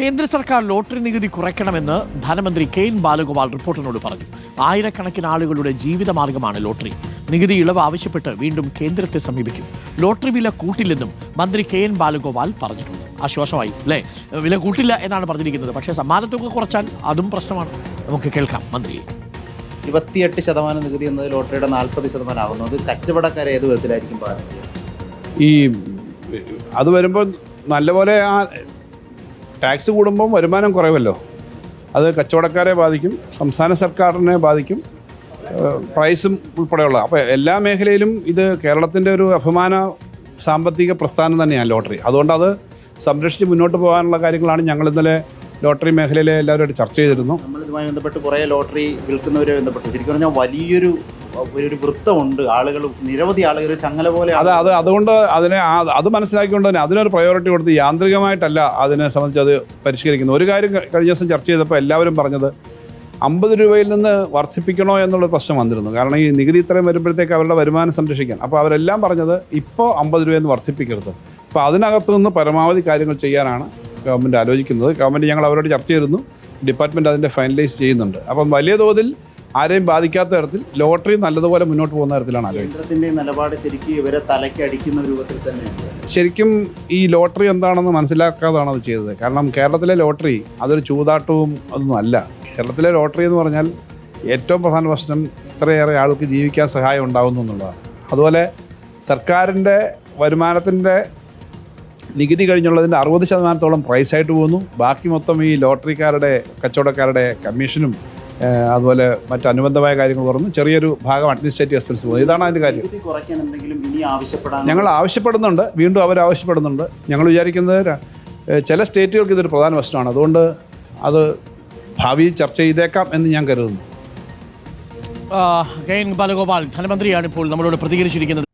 കേന്ദ്ര സർക്കാർ ലോട്ടറി നികുതി കുറയ്ക്കണമെന്ന് ധനമന്ത്രി കെ എൻ ബാലഗോപാൽ റിപ്പോർട്ടിനോട് പറഞ്ഞു. ആയിരക്കണക്കിന് ആളുകളുടെ ജീവിതമാർഗമാണ് ലോട്ടറി. നികുതി ഇളവ് ആവശ്യപ്പെട്ട് വീണ്ടും കേന്ദ്രത്തെ സമീപിക്കും. ലോട്ടറി വില കൂട്ടില്ലെന്നും മന്ത്രി കെ എൻ ബാലഗോപാൽ പറഞ്ഞിട്ടുണ്ട്. ആശ്വാസമായി അല്ലേ? വില കൂട്ടില്ല എന്നാണ് പറഞ്ഞിരിക്കുന്നത്. പക്ഷേ സമ്മാനത്തുക കുറച്ചാൽ അതും പ്രശ്നമാണ്. നമുക്ക് കേൾക്കാം മന്ത്രിയെ ഇരുപത്തിയെട്ട് ശതമാനം നികുതി എന്നത് ലോട്ടറിയുടെ നാൽപ്പത് ശതമാനം ആകുന്നത് കച്ചവടക്കാരെ ഏത് വിധത്തിലായിരിക്കും ബാധിക്കുക? ഈ അത് വരുമ്പോൾ നല്ലപോലെ ആ ടാക്സ് കൂടുമ്പം വരുമാനം കുറയുമല്ലോ. അത് കച്ചവടക്കാരെ ബാധിക്കും സംസ്ഥാന സർക്കാരിനെ ബാധിക്കും പ്രൈസും ഉൾപ്പെടെയുള്ള. അപ്പോൾ എല്ലാ മേഖലയിലും ഇത് കേരളത്തിന്റെ ഒരു അഭിമാന സാമ്പത്തിക പ്രസ്ഥാനം തന്നെയാണ് ലോട്ടറി. അതുകൊണ്ട് അത് സംരക്ഷിച്ച് മുന്നോട്ട് പോകാനുള്ള കാര്യങ്ങളാണ് ഞങ്ങൾ ഇന്നലെ ലോട്ടറി മേഖലയിലെ എല്ലാവരുമായിട്ട് ചർച്ച ചെയ്തിരുന്നു. നമ്മളിതുമായി ബന്ധപ്പെട്ട് കുറേ ലോട്ടറി വിൽക്കുന്നവരെ ബന്ധപ്പെട്ട്. ശരിക്കും പറഞ്ഞാൽ വലിയൊരു ഒരു വൃത്തമുണ്ട്. ആളുകൾ നിരവധി ആളുകൾ ചങ്ങല പോലെ അത് അത് അതുകൊണ്ട് അതിനെ അത് മനസ്സിലാക്കിക്കൊണ്ട് തന്നെ അതിനൊരു പ്രയോറിറ്റി കൊടുത്ത് യാന്ത്രികമായിട്ടല്ല അതിനെ സംബന്ധിച്ച് അത് പരിഷ്കരിക്കുന്നത് ഒരു കാര്യം കഴിഞ്ഞ ദിവസം ചർച്ച ചെയ്തപ്പോൾ എല്ലാവരും പറഞ്ഞത് അമ്പത് രൂപയിൽ നിന്ന് വർദ്ധിപ്പിക്കണോ എന്നുള്ള പ്രശ്നം വന്നിരുന്നു. കാരണം ഈ നികുതി ഇത്രയും വരുമ്പോഴത്തേക്ക് അവരുടെ വരുമാനം സംരക്ഷിക്കാൻ. അപ്പോൾ അവരെല്ലാം പറഞ്ഞത് ഇപ്പോൾ അമ്പത് രൂപയെന്ന് വർദ്ധിപ്പിക്കരുത്. അപ്പോൾ അതിനകത്ത് നിന്ന് പരമാവധി കാര്യങ്ങൾ ചെയ്യാനാണ് ഗവൺമെന്റ് ആലോചിക്കുന്നത്. ഗവൺമെന്റ് ഞങ്ങൾ അവരോട് ചർച്ച ചെയ്തിരുന്നു. ഡിപ്പാർട്ട്മെന്റ് അതിന്റെ ഫൈനലൈസ് ചെയ്യുന്നുണ്ട്. അപ്പം വലിയ തോതിൽ ആരെയും ബാധിക്കാത്ത തരത്തിൽ ലോട്ടറി നല്ലതുപോലെ മുന്നോട്ട് പോകുന്ന തരത്തിലാണ് കേന്ദ്രത്തിന്റെ നിലപാട് ശരിക്കും ഇവരെ തലയ്ക്ക് അടിക്കുന്ന രൂപത്തിൽ തന്നെ ശരിക്കും ഈ ലോട്ടറി എന്താണെന്ന് മനസ്സിലാക്കാതാണ് അത് ചെയ്തത്. കാരണം കേരളത്തിലെ ലോട്ടറി അതൊരു ചൂതാട്ടവും അതൊന്നും അല്ല. കേരളത്തിലെ ലോട്ടറി എന്ന് പറഞ്ഞാൽ ഏറ്റവും പ്രധാന പ്രശ്നം ഇത്രയേറെ ആൾക്ക് ജീവിക്കാൻ സഹായം ഉണ്ടാകുന്നു എന്നുള്ളതാണ്. അതുപോലെ സർക്കാരിന്റെ വരുമാനത്തിന്റെ നികുതി കഴിഞ്ഞുള്ളതിന്റെ അറുപത് ശതമാനത്തോളം പ്രൈസായിട്ട് പോകുന്നു. ബാക്കി മൊത്തം ഈ ലോട്ടറിക്കാരുടെ കച്ചവടക്കാരുടെ കമ്മീഷനും അതുപോലെ മറ്റ് അനുബന്ധമായ കാര്യങ്ങൾ തുറന്ന് ചെറിയൊരു ഭാഗം അഡ്മിനിസ്ട്രേറ്റീവ് എക്സ്പെൻസ് പോകുന്നത് ഇതാണ് അതിന്റെ കാര്യം. ഞങ്ങൾ ആവശ്യപ്പെടുന്നുണ്ട്. വീണ്ടും അവർ ആവശ്യപ്പെടുന്നുണ്ട്. ഞങ്ങൾ വിചാരിക്കുന്നത് ചില സ്റ്റേറ്റുകൾക്ക് ഇതൊരു പ്രധാന പ്രശ്നമാണ്. അതുകൊണ്ട് അത് ഭാവി ചർച്ച ചെയ്തേക്കാം എന്ന് ഞാൻ കരുതുന്നു. കെ എൻ ബാലഗോപാൽ ധനമന്ത്രിയാണ് ഇപ്പോൾ നമ്മളോട് പ്രതികരിച്ചിരിക്കുന്നത്.